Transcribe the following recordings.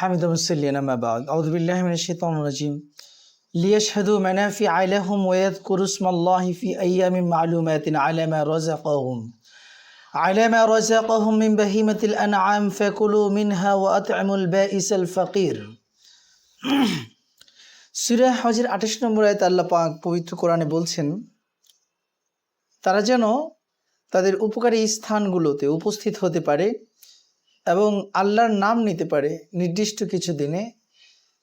হামিদ মুসল্লিনামাবাদ আউদুবিল্লাহিমিনজিম লিয়াশহাদু মানাফি আইলাহুম ওয়াদ কুরুসমল্লাহি ফি আইয়ামিন মালুমাতিন আলামা রাযাকাহুম। আলামা রাযাকাহুম মিন বাহিমাতিল আনআম ফাকুলু মিনহা ওয়া আত'আমুল বাঈসাল ফাকির। সূরা হজের 28 নম্বর আয়াত আল্লাহ পাক পবিত্র কোরআনে বলছেন, তারা যেন তাদের উপকারী স্থানগুলোতে উপস্থিত হতে পারে এবং আল্লাহর নাম নিতে পারে নির্দিষ্ট কিছু দিনে।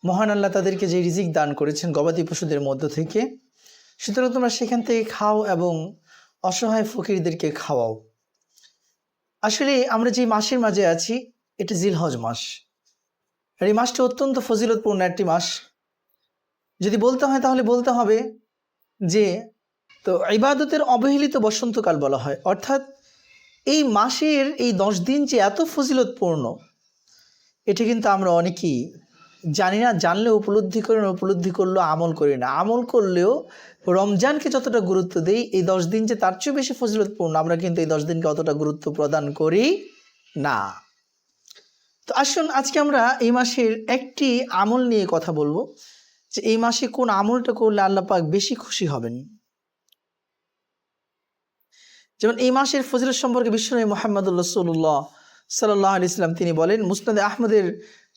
মহান আল্লাহ তাদেরকে যে রিজিক দান করেছেন গবাদি পশুদের মধ্য থেকে, সুতরাং তোমরা সেখান থেকে খাও এবং অসহায় ফকিরদেরকে খাওয়াও। আসলে আমরা যে মাসের মাঝে আছি, এটি জিলহজ মাস। আর এই মাসটি অত্যন্ত ফজিলতপূর্ণ একটি মাস। যদি বলতে হয় তাহলে বলতে হবে যে, তো ইবাদতের অবহেলিত বসন্তকাল বলা হয়। অর্থাৎ এই মাসের এই দশ দিন যে এত ফজিলতপূর্ণ, এটি কিন্তু আমরা অনেকেই জানি না, জানলে উপলব্ধি করি না উপলব্ধি করলেও আমল করি না। আমল করলেও রমজানকে যতটা গুরুত্ব দেই, এই দশ দিন যে তার চেয়েও বেশি ফজিলতপূর্ণ, আমরা কিন্তু এই দশ দিনকে অতটা গুরুত্ব প্রদান করি না। তো আসুন, আজকে আমরা এই মাসের একটি আমল নিয়ে কথা বলব। যে এই মাসে কোন আমলটা করলে আল্লাহ পাক বেশি খুশি হবেন? যেমন এই মাসের ফজিলত সম্পর্কে বিশ্বনবী মোহাম্মদুল্লাহ রসুল্লাহ সাল্লাহ আলি ইসলাম তিনি বলেন মুসনাদে আহমদের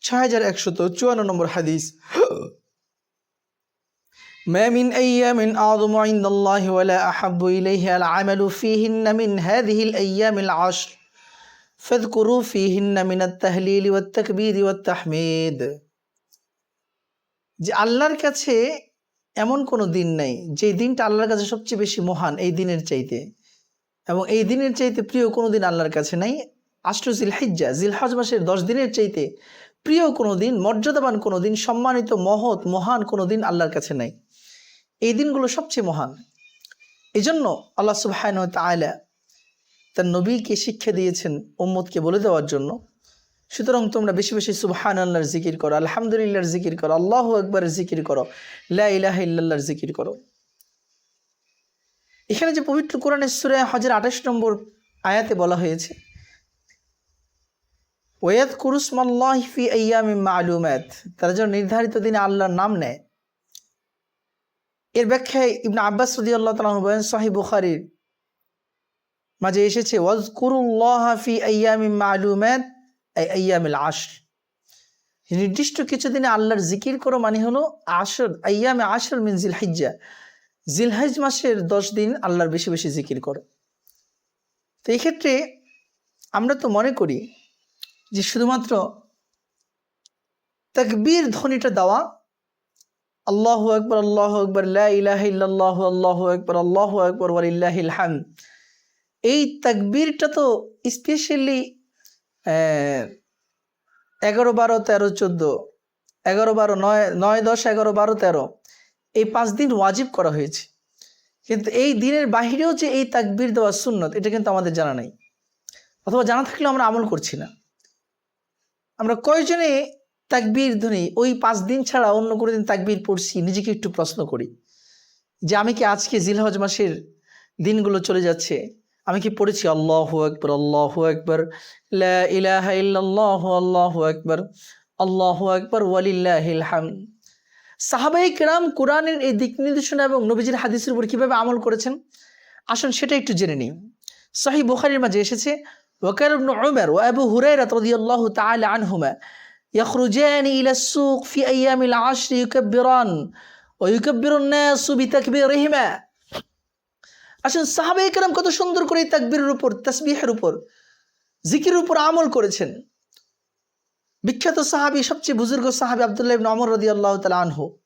ছয় হাজার একশত চুয়ান্ন নম্বর হাদিস ما من أيام أعظم عند الله ولا أحب إليه العمل فيهن من هذه الأيام العشر فاذكروا فيهن من التهليل والتكبير والتحميد যে আল্লাহর কাছে এমন কোনো দিন নাই যে দিনটা আল্লাহর কাছে সবচেয়ে বেশি মহান এই দিনের চাইতে এবং এই দিনের চাইতে প্রিয় কোনো দিন আল্লাহর কাছে নাই। আষ্ট জিলহিজ্জা, জিলহজ মাসের দশ দিনের চাইতে প্রিয় কোনো দিন মর্যাদাবান কোনো দিন সম্মানিত, মহৎ, মহান কোনো দিন আল্লাহর কাছে নাই। এই দিনগুলো সবচেয়ে মহান। এই জন্য আল্লাহ সুবাহান তালা তার নবীকে শিক্ষা দিয়েছেন উম্মদকে বলে দেওয়ার জন্য, সুতরাং তোমরা বেশি বেশি সুবহান আল্লাহর জিকির করো, আলহামদুলিল্লাহর জিকির করো, আল্লাহ একবারের জিকির করো, লা ইলাহ ইল্লাল্লাহর জিকির করো। এখানে যে পবিত্র কোরআনের সুরে হজের আঠাশ নম্বর আয়াতে বলা হয়েছে ওয়াদ কুরুসমাল্লাহ ফি আয়ামি মালুমাত তারা যেন নির্ধারিত দিনে আল্লাহর নাম নেয়। এর ব্যাখ্যায় ইবনা আব্বাস রদি আল্লাহ তালাহ বলেন সাহি বুখারির মাঝে এসেছে ওয়াজ কুরুল্লাহ ফি আয়ামি মালুমাত আয়ামিল আশর। নির্দিষ্ট কিছু দিনে আল্লাহর জিকির করো মানে হলো আসর আয়ামে আসর মিন জিল হিজ্জা জিলহাজ মাসের দশ দিন আল্লাহর বেশি বেশি জিকির করো। তো এই ক্ষেত্রে আমরা তো মনে করি যে শুধুমাত্র তাকবীর ধ্বনিটা দেওয়া, আল্লাহ আকবর আল্লাহ আকবর ইলাহ ইল্লাল্লাহ, আল্লাহ আকবর আল্লাহ আকবর, ওয়ালিল্লাহিল হাম এই তাকবীরটা তো স্পেশালি এগারো বারো তেরো চোদ্দ, এগারো বারো নয় নয় দশ, এগারো বারো তেরো এই পাঁচ দিন ওয়াজিব করা হয়েছে। কিন্তু এই দিনের বাহিরেও যে এই তাকবির দেওয়া সুন্নত, এটা কিন্তু আমাদের জানা নেই। অথবা জানা থাকলেও আমরা আমল করছি না। আমরা কয়জনে তাকবির ধ্বনি ওই পাঁচ দিন ছাড়া অন্য কোনো দিন তাকবির পড়ছি? নিজেকে একটু প্রশ্ন করি। যে আমি কি আজকে জিলহজ মাসের দিনগুলো চলে যাচ্ছে? আমি কি পড়েছি আল্লাহ একবার আল্লাহ একবার ইলাহ ইল্লাল্লাহ, আল্লাহ একবার আল্লাহ একবার ওয়ালিল্লাহিল হাম সাহাবাই কেরাম কোরআনের এই দিক নির্দেশনা এবং নবীজির হাদিসের উপর কীভাবে আমল করেছেন আসুন সেটা একটু জেনে নিই সাহি বুখারির মাঝে এসেছে ওয়াকার ইবনু উমর ওয়া আবু হুরায়রা রাদিয়াল্লাহু তাআলা আনহুমা يخرجان إلى السوق في أيام العشر يكبران ويكبر الناس بتكبيرهما আসুন সাহাবে কেরাম কত সুন্দর করে এই তাকবীরের উপর তাসবিহের উপর জিকিরের উপর আমল করেছেন বিখ্যাত সাহাবি, সবচেয়ে বুজুর্গ সাহাবি আবদুল্লাহ ইবনে ওমর আল্লাহ তাআলা আনহু।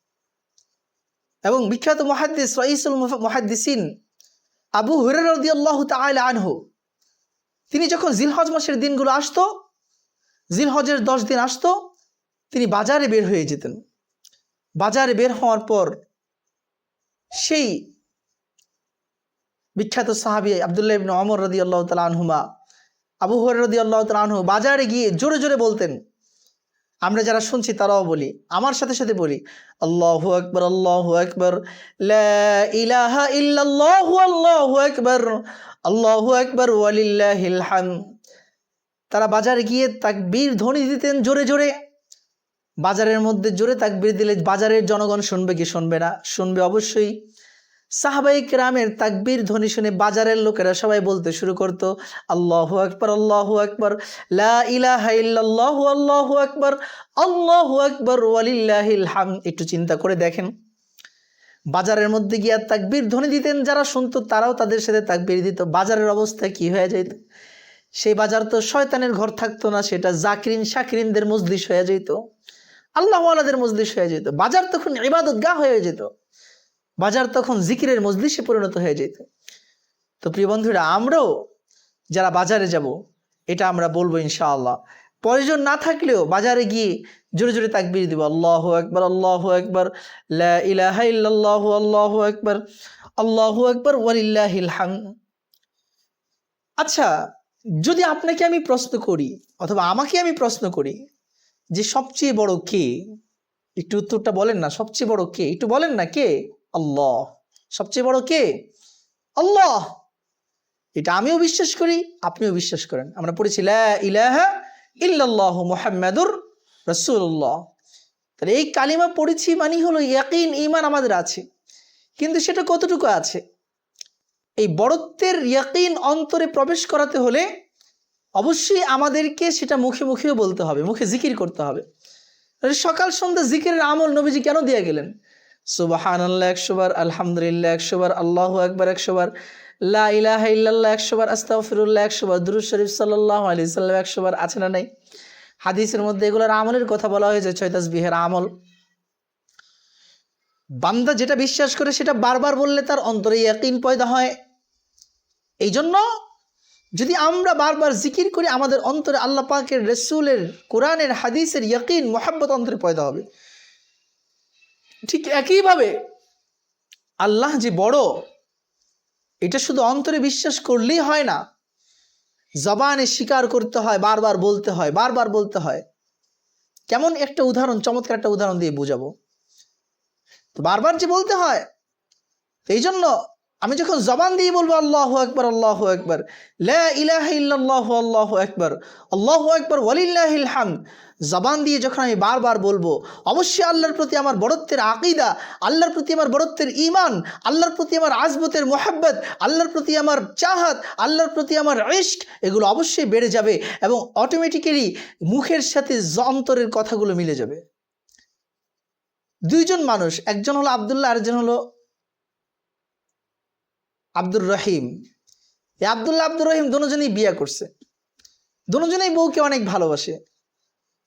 এবং বিখ্যাত মুহাদ্দিস, রাইসুল মুহাদ্দিসিন আবু হুরায়রা রাদিয়াল্লাহু তাআলা আনহু। তিনি যখন জিলহজ মাসের দিনগুলো আসতো, জিলহজের দশ দিন আসতো, তিনি বাজারে বের হয়ে যেতেন। বাজারে বের হওয়ার পর সেই বিখ্যাত সাহাবি আবদুল্লাহ অমর ওমর আল্লাহ তাআলা আনহুমা, আবু হুরায়রা রাদিয়াল্লাহু তাআলা আনহু বাজারে গিয়ে জোরে জোরে বলতেন আমরা যারা শুনছি তারাও বলি, আমার সাথে সাথে বলি, আল্লাহ আকবর আল্লাহ আকবর ইলাহা ইল্লাল্লাহু, আল্লাহু আকবর আল্লাহু আকবর, ওয়ালিল্লাহিল তারা বাজারে গিয়ে তাকবীর ধ্বনি দিতেন জোরে জোরে। বাজারের মধ্যে জোরে তাকবির দিলে বাজারের জনগণ শুনবে কি শুনবে না? শুনবে অবশ্যই। সাহাবাই গ্রামের তাকবির ধ্বনি শুনে বাজারের লোকেরা সবাই বলতে শুরু করতো, আল্লাহ আকবর আল্লাহ আকবর, লা ইলাহা ইল্লাল্লাহু, আল্লাহু আকবর আল্লাহু আকবর, ওয়ালিল্লাহিল হাম। একটু চিন্তা করে দেখেন। বাজারের মধ্যে গিয়ে তাকবির ধ্বনি দিতেন, যারা শুনতো তারাও তাদের সাথে তাকবির দিত। বাজারের অবস্থা কি হয়ে যেত সেই বাজার তো শয়তানের ঘর থাকতো না, সেটা জাকরিন শাকরিনদের মজলিস হয়ে যেত আল্লাহওয়ালাদের মজলিস হয়ে যেত বাজার তখন ইবাদত গা হয়ে যেত। বাজার তখন জিকিরের মজলিসে পরিণত হয়ে যেত। তো প্রিয় বন্ধুরা, আমরাও যারা বাজারে যাব, এটা আমরা বলব ইনশাআল্লাহ। প্রয়োজন না থাকলেও বাজারে গিয়ে জোরে জোরে তাকবির দিব, আল্লাহ একবার আল্লাহ একবার ইলাহা আল্লাহ একবার আল্লাহু একবার ওয়ালিল্লাহিল হাম আচ্ছা যদি আপনাকে আমি প্রশ্ন করি, অথবা আমাকে আমি প্রশ্ন করি, যে সবচেয়ে বড় কে? একটু উত্তরটা বলেন না, সবচেয়ে বড় কে? একটু বলেন না কে? আল্লাহ। সবচেয়ে বড় কে? আল্লাহ। এটা আমিও বিশ্বাস করি, আপনিও বিশ্বাস করেন। আমরা পড়েছি ইলাহা ইল্লাল্লাহু মুহাম্মাদুর তাহলে এই কালিমা পড়েছি মানে হলো, ইয়াকিন ইমান আমাদের আছে। কিন্তু সেটা কতটুকু আছে? এই বড়ত্বের ইয়াকিন অন্তরে প্রবেশ করাতে হলে অবশ্যই আমাদেরকে সেটা মুখে মুখেও বলতে হবে, মুখে জিকির করতে হবে। সকাল সন্ধ্যা জিকিরের আমল নবীজি কেন দিয়ে গেলেন? সুবাহান আল্লাহ একশোবার, আলহামদুলিল্লাহ একশোবার, আল্লাহ একবার একশোবার, লা ইলাহা ইল্লাল্লাহ একশোবার, আস্তাগফিরুল্লাহ একশোবার, দুরুদ শরীফ সাল্লাহ আলি সাল্লাম একশোবার আছে না নাই? হাদিসের মধ্যে এগুলোর আমলের কথা বলা হয়েছে ছয়তাস বিহের আমল। বান্দা যেটা বিশ্বাস করে সেটা বারবার বললে তার অন্তরে ইয়াকিন পয়দা হয়। এই জন্য যদি আমরা বারবার জিকির করি, আমাদের অন্তরে আল্লাহ পাকের রসুলের কোরআনের হাদিসের ইয়াকিন, মোহাব্বত অন্তরে পয়দা হবে। ঠিক একইভাবে আল্লাহ যে বড়, এটা শুধু অন্তরে বিশ্বাস করলেই হয় না, জবানে স্বীকার করতে হয়, বারবার বলতে হয়, বারবার বলতে হয়। কেমন একটা উদাহরণ, চমৎকার একটা উদাহরণ দিয়ে বোঝাবো। তো বারবার যে বলতে হয় এই জন্য আমি যখন জবান দিয়ে বলব, আল্লাহ একবার আল্লাহ একবার লা ইলাহা ইল্লাল্লাহু, আল্লাহু একবার আল্লাহু একবার ওয়ালিল্লাহিল হামদ জবান দিয়ে যখন আমি বারবার বলব, অবশ্যই আল্লাহর প্রতি আমার বড়ত্বের আকিদা, আল্লাহর প্রতি আমার বড়ত্বের ইমান আল্লাহর প্রতি আমার আজমতের মোহাব্বত, আল্লাহর প্রতি আমার চাহাত, আল্লাহর প্রতি আমার ইশক, এগুলো অবশ্যই বেড়ে যাবে এবং অটোমেটিক্যালি মুখের সাথে অন্তরের কথাগুলো মিলে যাবে। দুইজন মানুষ, একজন হলো আবদুল্লাহ, আরেকজন হলো আব্দুর রহিম। এই আবদুল্লাহ, আব্দুর রহিম দুজনেই বিয়ে করছে। দুজনেই বউকে অনেক ভালোবাসে।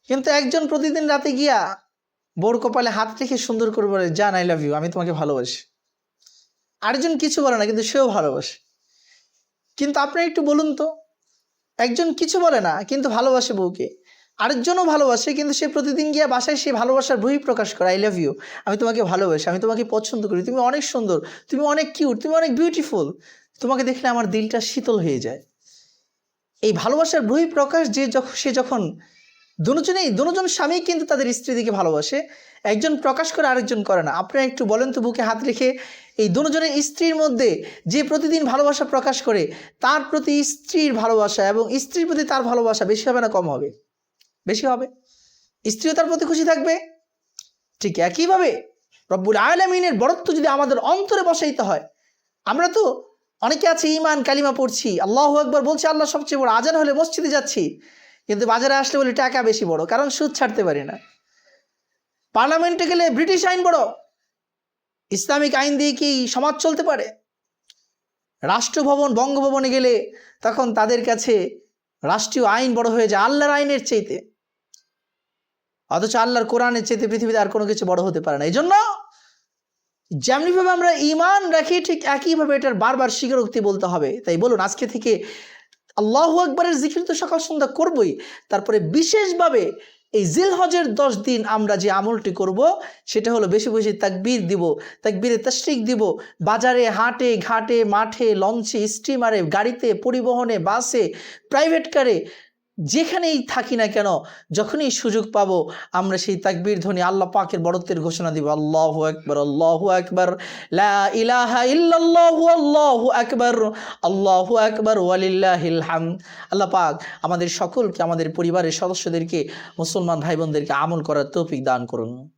কিন্তু একজন প্রতিদিন রাতে গিয়া বোর কপালে হাত রেখে সুন্দর করে বলে, জান আই লাভ ইউ আমি তোমাকে ভালোবাসি। আরেকজন কিছু বলে না, কিন্তু সেও ভালোবাসে। কিন্তু আপনি একটু বলুন তো, একজন কিছু বলে না, কিন্তু ভালোবাসে বউকে। আরেকজনও ভালোবাসে, কিন্তু সে প্রতিদিন গিয়া বাসায় সে ভালোবাসার বহি প্রকাশ করে আই লাভ ইউ আমি তোমাকে ভালোবাসি, আমি তোমাকে পছন্দ করি, তুমি অনেক সুন্দর, তুমি অনেক কিউট তুমি অনেক বিউটিফুল তোমাকে দেখলে আমার দিলটা শীতল হয়ে যায়। এই ভালোবাসার বহি প্রকাশ যে যখন সে যখন দুজনেই, দুজন স্বামী কিন্তু তাদের স্ত্রী দিকে ভালোবাসে। একজন প্রকাশ করে আরেকজন করে না। আপনারা একটু বলেন তো, বুকে হাত রেখে এই দুজনের স্ত্রীর মধ্যে যে প্রতিদিন ভালোবাসা প্রকাশ করে, তার প্রতি স্ত্রীর ভালোবাসা এবং স্ত্রীর প্রতি তার ভালোবাসা বেশি হবে না কম হবে? বেশি হবে? স্ত্রীও তার প্রতি খুশি থাকবে? ঠিক একইভাবে রব্বুল আলমিনের বরত্ব যদি আমাদের অন্তরে বসাইতে হয়, আমরা তো অনেকে আছে ইমান কালিমা পড়ছি, আল্লাহ একবার বলছি, আল্লাহ সবচেয়ে বড় আজান হলে মসজিদে যাচ্ছি। কিন্তু বাজারে আসলে বলি টাকা বেশি বড়, কারণ সুদ ছাড়তে পারি না। পার্লামেন্টে গেলে ব্রিটিশ আইন বড়। ইসলামিক আইন দিয়ে কি সমাজ চলতে পারে? রাষ্ট্রভবন, বঙ্গভবনে গেলে তখন তাদের কাছে রাষ্ট্রীয় আইন বড় হয়ে যায় আল্লাহর আইনের চাইতে। অথচ আল্লাহর কোরআনের চাইতে পৃথিবীতে আর কোনো কিছু বড় হতে পারে না। এই জন্য যেমনিভাবে আমরা ইমান রাখি, ঠিক একইভাবে এটার বারবার স্বীকারোক্তি বলতে হবে। তাই বলুন, আজকে থেকে আল্লাহ আকবরের জিকির তো সকাল সন্ধ্যা করবই। তারপরে বিশেষভাবে এই জিল হজের দশ দিন আমরা যে আমলটি করব, সেটা হলো বেশি বেশি তাকবির দিব, তাকবীরে তশরিক দিব, বাজারে, হাটে, ঘাটে, মাঠে, লঞ্চে, স্টিমারে, গাড়িতে, পরিবহনে, বাসে, প্রাইভেট কারে যেখানেই থাকি না কেন, যখনই সুযোগ পাবো, আমরা সেই তাকবীর ধ্বনি আল্লাহ পাকের বড়ত্বের ঘোষণা দিব। আল্লাহ আকবর আল্লাহ আকবর ইল্লাল্লাহু, আল্লাহু আকবর আল্লাহু আকবর, ওয়ালিল্লাহিল হাম আল্লাহ পাক আমাদের সকলকে, আমাদের পরিবারের সদস্যদেরকে, মুসলমান ভাই বোনদেরকে আমল করার তৌফিক দান করুন।